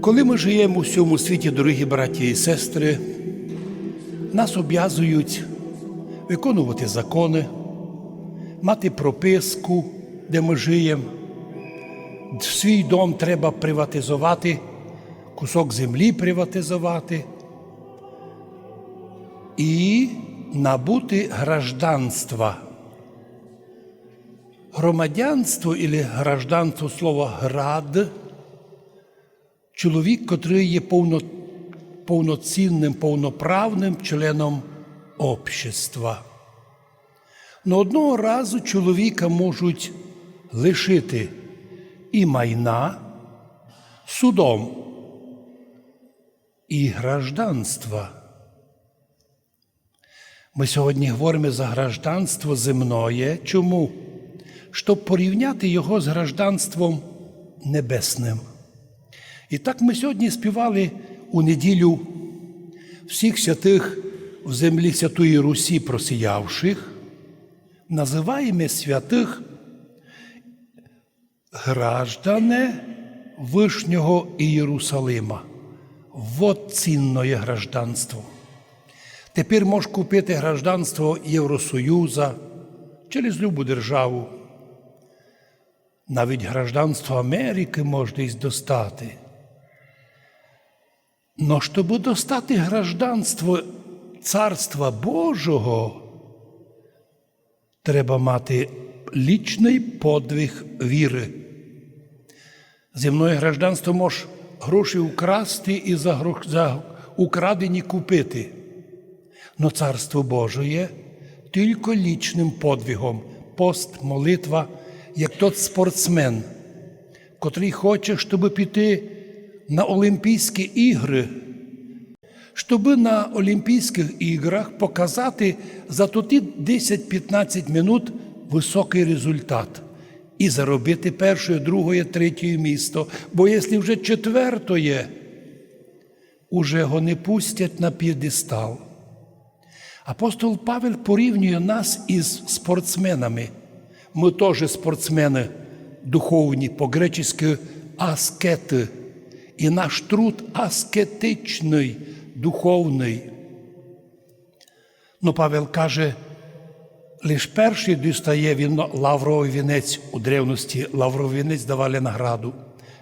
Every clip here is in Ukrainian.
Коли ми живемо у цьому світі, дорогі браті і сестри, нас об'язують виконувати закони, мати прописку, де ми живемо. Свій дом треба приватизувати, кусок землі приватизувати і набути гражданства. Громадянство або гражданство слово град чоловік, котрий є повно, повноцінним, повноправним членом общества. Но одного разу чоловіка можуть лишити і майна судом, і гражданства. Ми сьогодні говоримо за гражданство земное. Чому? Щоб порівняти його з гражданством небесним. І так ми сьогодні співали у неділю всіх святих в землі Святої Русі просіявших, називаємо святих граждане Вишнього Ієрусалима. Вот цінне гражданство. Тепер можеш купити гражданство Євросоюза через любу державу. Навіть гражданство Америки можна й достати. Но щоб достати гражданство Царства Божого, треба мати лічний подвиг віри. Земне гражданство може гроші украсти і за, гро- за украдені купити. Но Царство Божє тільки лічним подвигом, пост, молитва, як тот спортсмен, котрий хоче, щоб піти на Олімпійські ігри, щоб на Олімпійських іграх показати за тоді 10-15 минут високий результат і заробити перше, друге, третє місто. Бо якщо вже четвертоє, уже його не пустять на п'єдестал. Апостол Павел порівнює нас із спортсменами. Ми теж спортсмени духовні, по-гречески аскети. І наш труд аскетичний, духовний. Ну, Павел каже, лиш перший дістає він лавровий вінець у древності лавровий вінець давали награду.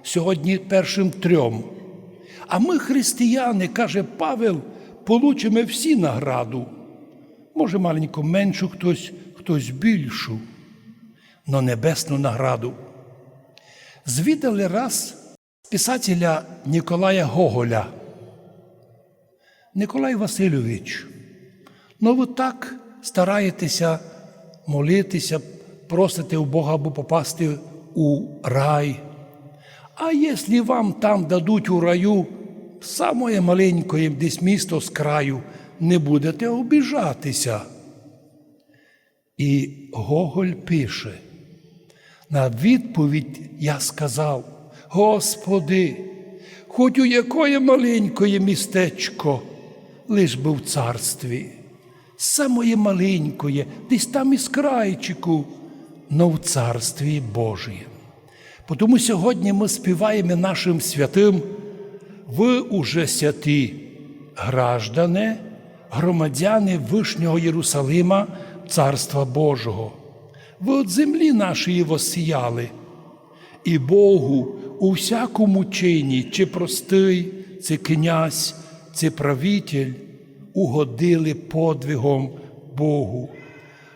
Сьогодні першим трьом. А ми, християни, каже Павел, получимо всі награду. Може, маленько меншу хтось, хтось більшу, но небесну награду. Звідали раз писателя Ніколая Гоголя. Николай Васильович, ну ви так стараєтеся молитися, просите у Бога або попасти у рай. А якщо вам там дадуть у раю самое маленькое десь місто з краю, не будете обіжатися. І Гоголь пише, на відповідь я сказав, Господи, хоч у якое маленькое містечко, лиш би в царстві, самое маленькое, десь там із крайчику, но в царстві Божієм. Тому сьогодні ми співаємо нашим святим, ви уже святі граждане, громадяни Вишнього Єрусалима, Царства Божого. Ви від землі нашої воссіяли, і Богу у всякому чині, чи простий, чи князь, чи правитель, угодили подвигом Богу.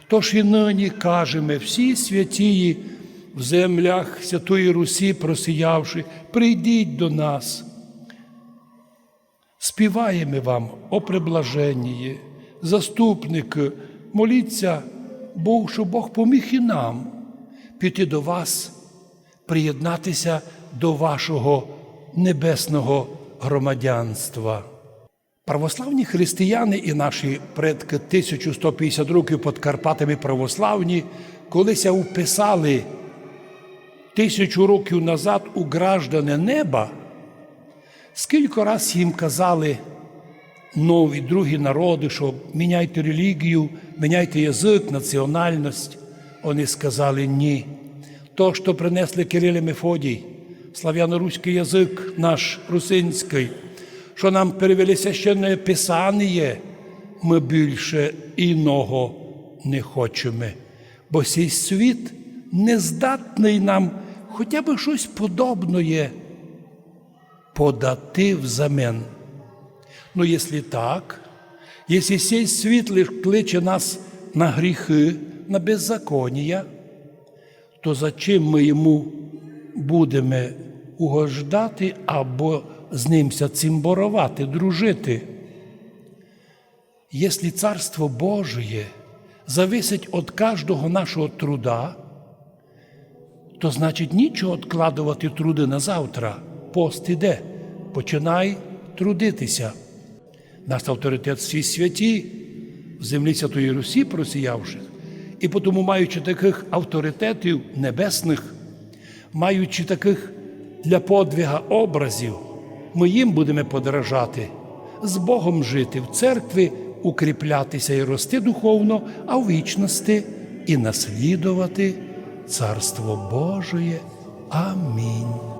Тож і нині кажемо, всі святії в землях Святої Русі просіявши, прийдіть до нас. Співаємо вам о приблаженні, заступники, моліться Богу, щоб Бог поміг і нам піти до вас, приєднатися до вашого небесного громадянства. Православні християни і наші предки 1150 років під Карпатами православні колися вписали тисячу років назад у граждане неба, скільки раз їм казали нові другі народи, що міняйте релігію, міняйте язик, національність. Вони сказали ні. То, що принесли Кирил і Мефодій, слав'яно-руський язик наш русинський, що нам перевели священне Писання, ми більше іного не хочемо, бо цей світ не здатний нам хоча б щось подобне подати взамен. Ну, якщо так, якщо цей світ лиш кличе нас на гріхи, на беззаконня, то зачем ми йому будемо угождати або з ним цим борувати, дружити? Якщо Царство Божие зависить від кожного нашого труда, то значить нічого відкладувати труди на завтра. Пост іде. Починай трудитися. Наш авторитет всі святі, в землі Святої Русі просіявших, і тому, маючи таких авторитетів небесних, маючи таких для подвига образів, ми їм будемо подражати, з Богом жити в церкві, укріплятися і рости духовно, а в вічності і наслідувати Царство Божие. Амінь.